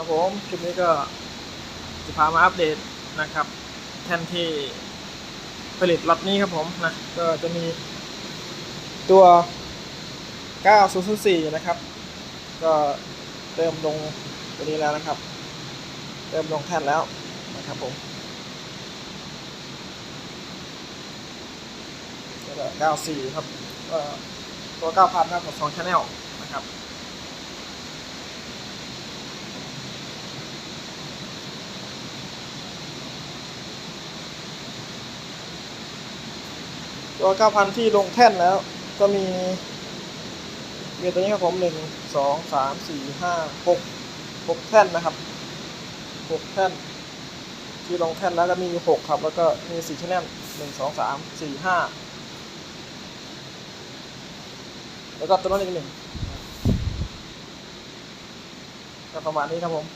ครับผมคลิปนี้ก็จะพามาอัปเดตนะครับ แทนที่ผลิตล็อตนี้ครับผมนะก็จะมีตัว 9004 นะครับ ก็เติมลงตัวนี้แล้วนะครับ เติมลงแท่นแล้วนะครับผมก็94 ครับก็ตัว 9,000 ครับกับ2 Channel ตัว9,000ที่ลงแท่นแล้ว ก็มีมีตัวนี้ครับผม1 2 3 4 5 6 6แท่นนะครับ6แท่น ที่ลงแท่นแล้วก็มีอยู่6ครับ แล้วก็มี4ชแนล1 2 3 4 5แล้วก็ตัวนั้นอีกหนึ่งก็ประมาณนี้ครับผม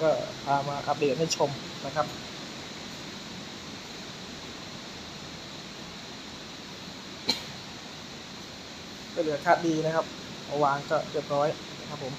ก็พามาอัปเดตให้ชมนะครับ ก็เหลือคาดดีนะครับเอาวางก็เรียบร้อยนะครับผม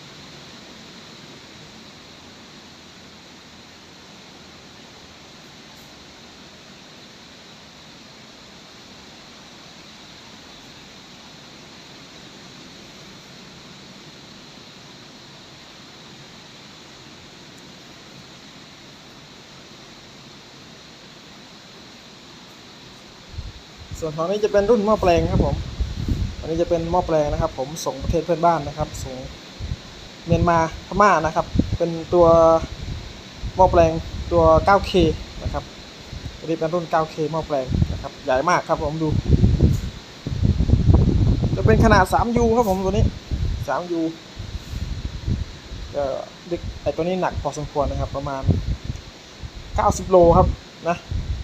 ส่วนของนี้จะเป็นรุ่นหม้อแปลงครับผม นนี้จะเป็นหม้อแปลงนะครับ ผมส่งประเทศเพื่อนบ้านนะครับ ส่งเมียนมาพม่านะครับ เป็นตัวหม้อแปลงตัว 9K นะครับอันนี้เป็นรุ่น 9K หม้อแปลงนะครับ ใหญ่มากครับผมดู จะเป็นขนาด 3U ครับผมตัวนี้ 3U ก็ดึกไอตัวนี้หนักพอสมควรนะครับ ประมาณ 90 โลครับนะ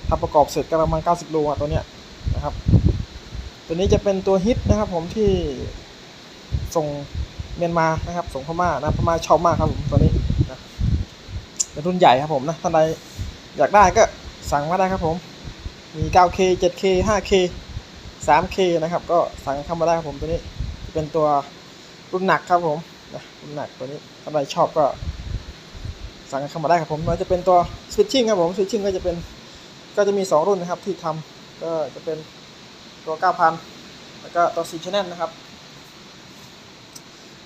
ถ้าประกอบเสร็จก็ประมาณ 90 โลอะตัวเนี้ยนะครับ ตัวนี้จะเป็นตัวฮิตนะครับ ผมที่ส่งเมียนมานะครับ ส่งพม่านะพม่าชอบมากครับผมตัวนี้นะเป็นรุ่นใหญ่ครับผมนะท่านใดอยากได้ก็สั่งมาได้ครับผม มี 9K 7K 5K 3K นะครับ ก็สั่งเข้ามาได้ครับผมตัวนี้ เป็นตัวรุ่นหนักครับผมนะรุ่นหนักตัวนี้ท่านใดชอบก็สั่งเข้ามาได้ครับผมมันจะเป็นตัว switching ครับผม switching ก็จะเป็นก็จะมี 2 รุ่นนะครับที่ทำก็จะเป็น ตัว9,000 แล้วก็ตัว4 channel นะครับ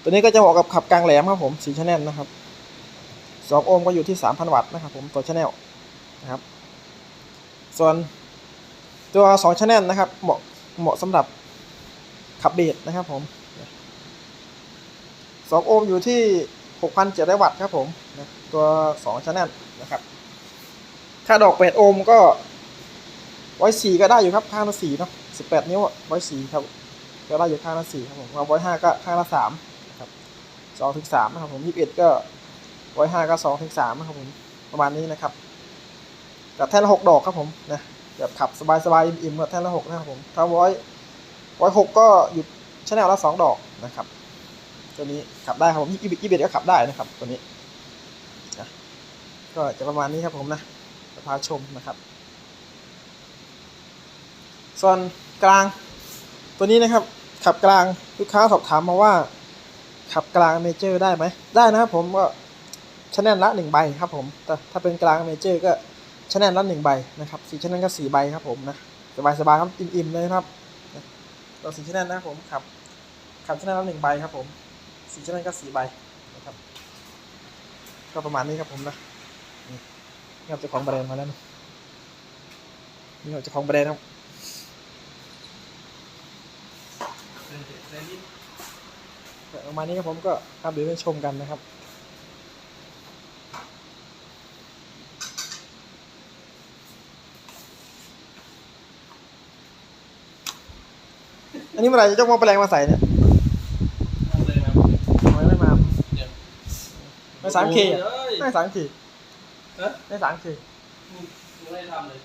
ตัวนี้ก็จะเหมาะกับขับกลางแหลมครับผม4 channel นะครับ2โอห์มก็อยู่ที่ 3,000 วัตต์นะครับผมตัว channel นะครับ ส่วนตัว2 channel นะครับเหมาะเหมาะสำหรับขับเบสนะครับผม2โอห์มอยู่ที่ 6,700 วัตต์ครับผมนะตัว2 channel นะครับถ้าดอก8โอห์มก็ไว้สี่ก็ได้อยู่ครับข้างละสี่เนาะ สิบแปดนิ้วอะไว้สี่ครับก็ได้อยู่ข้างละสี่ครับผมเอาไว้ห้าก็ข้างละสามครับสองถึงสามนะครับผมยี่สิบเอ็ดก็ไว้ห้าก็สองถึงสามนะครับผมประมาณนี้นะครับกับแท่นละหกดอกครับผมนะแบบขับสบายสบายๆอิ่มๆกับแท่นละหกนะครับผมถ้าไว้ไว้อยหกก็อยู่ชแนลละสองดอกนะครับ ตัวนี้ขับได้ครับผมยี่สิบยี่สิบเอ็ดก็ขับได้นะครับ ตัวนี้นะก็จะประมาณนี้ครับผมนะจะพาชมนะครับ ส่วน กลาง ตัวนี้นะครับขับกลางลูกค้าสอบถามมาว่า ขับกลางเมเจอร์ได้ไหมได้นะครับผมก็ชแนลละหนึ่งใบครับผมแต่ถ้าเป็นกลางเมเจอร์ก็ชแนลละหนึ่งใบนะครับสี่ชแนลก็สี่ใบครับผมนะสบายสบายครับอิ่มๆเลยนะครับตัวสี่ชแนลนะครับผมขับขับชแนลละหนึ่งใบครับผมสี่ชแนลก็สี่ใบนะครับก็ประมาณนี้ครับผมนะนี่ครับเจ้าของแบรนด์มาแล้วนะนี่ครับเจ้าของแบรนด์ครับ ประมาณนี้ครับผมก็ครับเดี๋ยวไปชมกันนะครับอันนี้เมื่อไหร่จะเจ้าหม้อแปลงมาใส่เนี่ยทำไมไม่มาไม่สามเคไม่สามเคฮะไม่สามเคมึงไม่ได้ทำเลย